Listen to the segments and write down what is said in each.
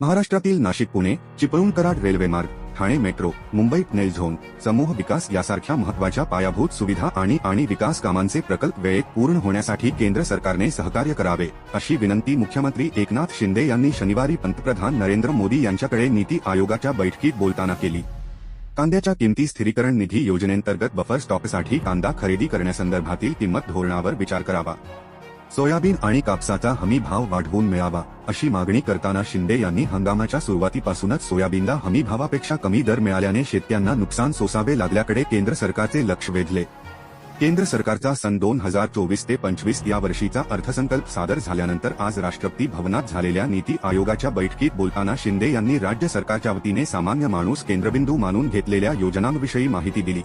महाराष्ट्रातील नाशिक पुणे चिपळूण कराड रेल्वे मार्ग ठाणे मेट्रो मुंबई नेल झोन समूह विकास यासारख्या महत्त्वाच्या पायाभूत सुविधा आणि आणि विकास कामांचे प्रकल्प वेळेत पूर्ण होण्यासाठी केंद्र सरकारने सहकार्य करावे अशी विनंती मुख्यमंत्री एकनाथ शिंदे यांनी शनिवारी पंतप्रधान नरेंद्र मोदी यांच्याकडे नीती आयोगाच्या बैठकीत बोलताना केली. कांद्याच्या किमती स्थिरीकरण निधी योजनेंतर्गत बफर स्टॉकसाठी कांदा खरेदी करण्यासंदर्भातील किंमत धोरणावर विचार करावा. सोयाबीन आणि कापसाचा हमी भाव वाढवून मिळावा अशी मागणी करताना शिंदे यांनी हंगामाच्या सुरुवातीपासूनच सोयाबीनला हमी भावापेक्षा कमी दर मिळाल्याने शेतकऱ्यांना नुकसान सोसावे लागल्याकडे केंद्र सरकारचे लक्ष वेधले. केंद्र सरकारचा सन दोन हजार चोवीस ते पंचवीस या वर्षीचा अर्थसंकल्प सादर झाल्यानंतर आज राष्ट्रपती भवनात झालेल्या नीती आयोगाच्या बैठकीत बोलताना शिंदे यांनी राज्य सरकारच्या वतीने सामान्य माणूस केंद्रबिंदू मानून घेतलेल्या योजनांविषयी माहिती दिली.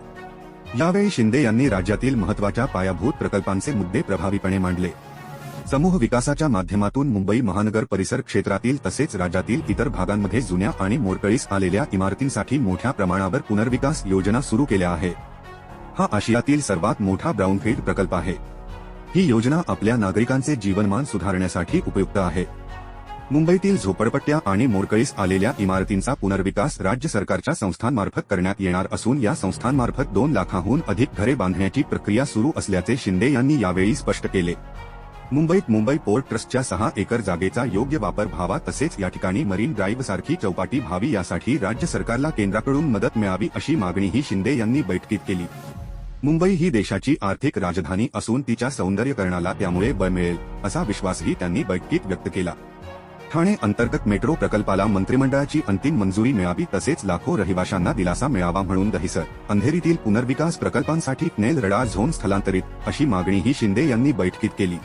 यावेळी शिंदे यांनी राज्यातील महत्त्वाच्या पायाभूत प्रकल्पांचे मुद्दे प्रभावीपणे मांडले. समूह विकासाच्या माध्यमातून मुंबई महानगर परिसर क्षेत्रातील तसेच राज्यातील इतर भागांमध्ये जुन्या आणि मोडकळीस आलेल्या इमारतींसाठी मोठ्या प्रमाणावर पुनर्विकास योजना सुरू केल्या आहे. हा आशियातील सर्वात मोठा ब्राऊनफील्ड प्रकल्प आहे. ही योजना आपल्या नागरिकांचे जीवनमान सुधारण्यासाठी उपयुक्त आहे. मुंबईतील झोपडपट्ट्या आणि मोडकळीस आलेल्या इमारतींचा पुनर्विकास राज्य सरकारच्या संस्थांमार्फत करण्यात येणार असून या संस्थांमार्फत दोन लाखाहून अधिक घरे बांधण्याची प्रक्रिया सुरू असल्याचे शिंदे यांनी यावेळी स्पष्ट केले. मुंबईत मुंबई पोर्ट ट्रस्टच्या सहा एकर जागेचा योग्य वापर व्हावा तसेच या ठिकाणी मरीन ड्राईव्ह सारखी चौपाटी व्हावी यासाठी राज्य सरकारला केंद्राकडून मदत मिळावी अशी मागणीही शिंदे यांनी बैठकीत केली. मुंबई ही देशाची आर्थिक राजधानी असून तिच्या सौंदर्यकरणाला त्यामुळे बळ मिळेल असा विश्वासही त्यांनी बैठकीत व्यक्त केला. ठाणे अंतर्गत मेट्रो प्रकल्पाला मंत्रिमंडळाची अंतिम मंजुरी मिळावी तसेच लाखो रहिवाशांना दिलासा मिळावा म्हणून दहिसर अंधेरीतील पुनर्विकास प्रकल्पांसाठी नेल रडार झोन स्थलांतरित अशी मागणीही शिंदे यांनी बैठकीत केली.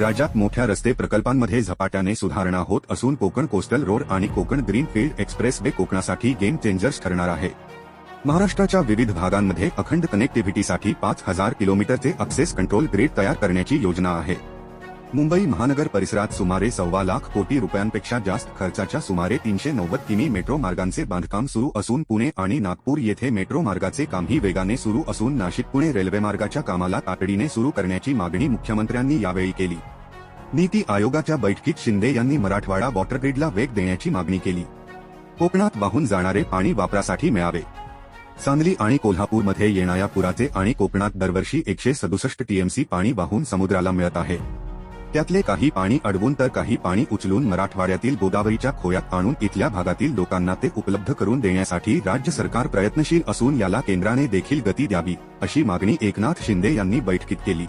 राज्यात मोठ्या रस्ते प्रकल्पांमध्ये झपाट्याने सुधारणा होत असून कोकण कोस्टल रोड आणि कोकण ग्रीनफील्ड एक्सप्रेस वे कोकणासाठी गेम चेंजर्स ठरणार आहे. महाराष्ट्राच्या विविध भागांमध्ये अखंड कनेक्टिव्हिटीसाठी पाच हजार किलोमीटरचे अक्सेस कंट्रोल ग्रीड तयार करण्याची योजना आहे. मुंबई महानगर परिसरात सुमारे सव्वा लाख कोटी रुपयांपेक्षा जास्त खर्चाच्या सुमारे तीनशे नव्वद किमी मेट्रो मार्गांचे बांधकाम सुरू असून पुणे आणि नागपूर येथे मेट्रो मार्गाचे कामही वेगाने सुरू असून नाशिक पुणे रेल्वे मार्गाच्या कामाला तातडीने सुरू करण्याची मागणी मुख्यमंत्र्यांनी यावेळी केली. नीती आयोगाच्या बैठकीत शिंदे यांनी मराठवाडा वॉटर ग्रीडला वेग देण्याची मागणी केली. कोकणात वाहून जाणारे पाणी वापरासाठी मिळावे. सांगली आणि कोल्हापूरमध्ये येणाऱ्या पुराचे आणि कोकणात दरवर्षी एकशे सदुसष्ट टीएमसी पाणी वाहून समुद्राला मिळत आहे. त्यातले काही पाणी अडवून तर काही पाणी उचलून मराठवाड्यातील गोदावरीच्या खोयात आणून इथल्या भागातील लोकांना ते उपलब्ध करून देण्यासाठी राज्य सरकार प्रयत्नशील असून याला केंद्राने देखील गती द्यावी अशी मागणी एकनाथ शिंदे यांनी बैठकीत केली.